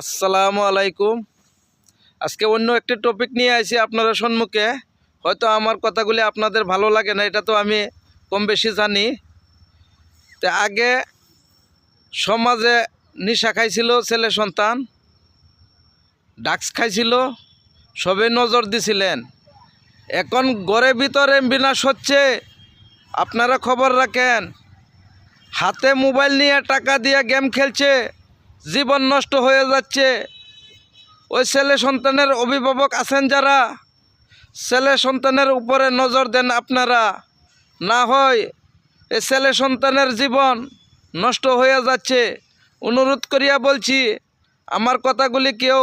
আসসালামু আলাইকুম। আজকে অন্য একটি টপিক নিয়ে আসি আপনারা সম্মুখে। হয়তো আমার কথাগুলি আপনাদের ভালো লাগে না, এটা তো আমি কম বেশি জানি। তা আগে সমাজে নিশা খাইছিল ছেলে সন্তান ডাক্স খাইছিল, সবে নজর দিছিলেন। এখন ঘরের ভিতরে বিনাশ হচ্ছে, আপনারা খবর রাখেন। হাতে মোবাইল নিয়ে টাকা দিয়ে গেম খেলছে জীবন নষ্ট হয়ে যাচ্ছে। ওই ছেলে সন্তানের অভিভাবক আছেন যারা। ছেলে সন্তানের উপরে নজর দেন আপনারা। না হয় এ ছেলে সন্তানের জীবন নষ্ট হয়ে যাচ্ছে। অনুরোধ করিয়া বলছি, আমার কথাগুলি কেউ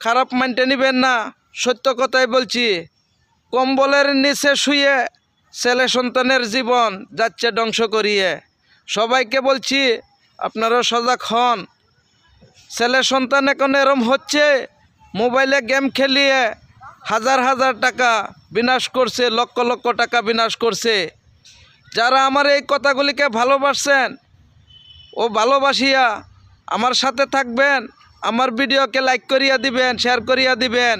খারাপ মানতে নিবেন না। সত্য কথাই বলছি, কম্বলের নিচে শুয়ে ছেলে সন্তানের জীবন যাচ্ছে ধ্বংস করিয়ে। সবাইকে বলছি আপনারা সজাগ হন। ছেলে সন্তান এখন এরম হচ্ছে, মোবাইলে গেম খেলিয়ে হাজার হাজার টাকা বিনাশ করছে, লক্ষ লক্ষ টাকা বিনাশ করছে। যারা আমার এই কথাগুলিকে ভালোবাসছেন, ও ভালোবাসিয়া আমার সাথে থাকবেন, আমার ভিডিওকে লাইক করিয়া দিবেন, শেয়ার করিয়া দিবেন,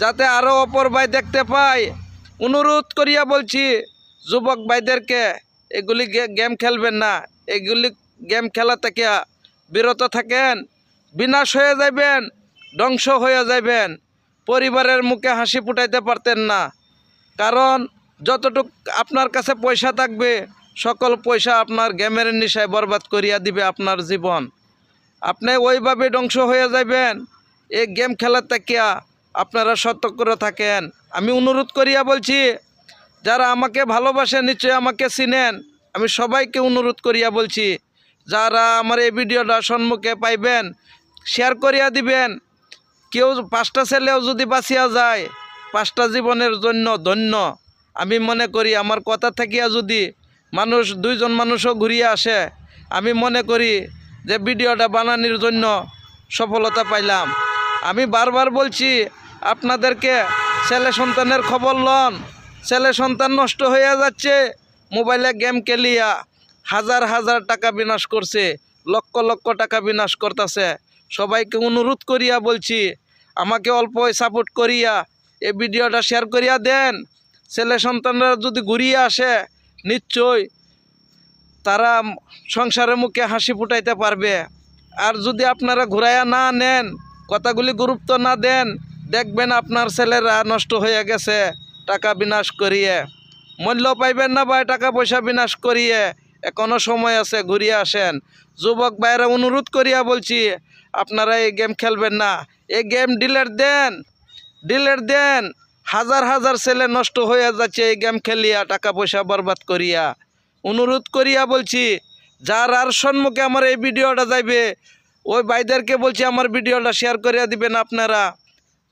যাতে আরও অপর ভাই দেখতে পায়। অনুরোধ করিয়া বলছি, যুবক ভাইদেরকে, এগুলি গেম খেলবেন না, এগুলি গেম খেলা থেকে বিরত থাকেন, বিনাশ হয়ে যাবেন ধ্বংস হয়ে যাবেন পরিবারের মুখে হাসি ফুটাইতে পারতেন না। কারণ যতটুক আপনার কাছে পয়সা থাকবে, সকল পয়সা আপনার গেমের নিশায় বরবাদ করিয়া দিবে আপনার জীবন। আপনি ওইভাবে ধ্বংস হয়ে যাবেন এই গেম খেলার তাকিয়া আপনারা সতর্ক করে থাকেন। আমি অনুরোধ করিয়া বলছি, যারা আমাকে ভালোবাসে নিশ্চয়ই আমাকে চিনেন, আমি সবাইকে অনুরোধ করিয়া বলছি যারা আমার এই ভিডিওটা সম্মুখে পাইবেন শেয়ার করিয়া দিবেন। কেউ পাঁচটা ছেলেও যদি বাঁচিয়া যায়, পাঁচটা জীবনের জন্য ধন্য। আমি মনে করি আমার কথা থাকিয়া যদি মানুষ, দুইজন মানুষও ঘুরিয়ে আসে, আমি মনে করি যে ভিডিওটা বানানির জন্য সফলতা পাইলাম। আমি বারবার বলছি, আপনাদেরকে ছেলে সন্তানের খবর লন। ছেলে সন্তান নষ্ট হয়ে যাচ্ছে, মোবাইলে গেম খেলিয়া। হাজার হাজার টাকা বিনাশ করছে, লক্ষ লক্ষ টাকা বিনাশ করতেছে। সবাইকে অনুরোধ করিয়া বলছি, আমাকে অল্প সাপোর্ট করিয়া এই ভিডিওটা শেয়ার করিয়া দেন। ছেলে সন্তানরা যদি ঘুরিয়ে আসে, নিশ্চয় তারা সংসারের মুখে হাসি ফুটাইতে পারবে। আর যদি আপনারা ঘুরাইয়া না নেন, কথাগুলি গুরুত্ব না দেন, দেখবেন আপনার ছেলেরা নষ্ট হয়ে গেছে, টাকা বিনাশ করিয়ে। মূল্য পাইবেন না ভাই, টাকা পয়সা বিনাশ করিয়ে। এখনও সময় আছে, ঘুরিয়ে আসেন। যুবক ভাইয়েরা অনুরোধ করিয়া বলছি, আপনারা এই গেম খেলবেন না। এই গেম ডিলেট দেন ডিলেট দেন। হাজার হাজার ছেলে নষ্ট হয়ে যাচ্ছে এই গেম খেলিয়া টাকা পয়সা বরবাদ করিয়া। অনুরোধ করিয়া বলছি, যার আর সম্মুখে আমার এই ভিডিওটা যাইবে, ওই ভাইদেরকে বলছি আমার ভিডিওটা শেয়ার করিয়া দিবেন আপনারা।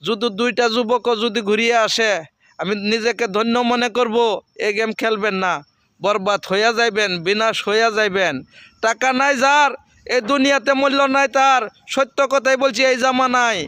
যদি দুইটা যুবকও যদি ঘুরিয়ে আসে, আমি নিজেকে ধন্য মনে করব, এই গেম খেলবেন না। বরবাদ হইয়া যাইবেন, বিনাশ হইয়া যাইবেন। টাকা নাই যার, এই দুনিয়াতে মূল্য নাই তার। সত্য কথাই বলছি, এই জামা নাই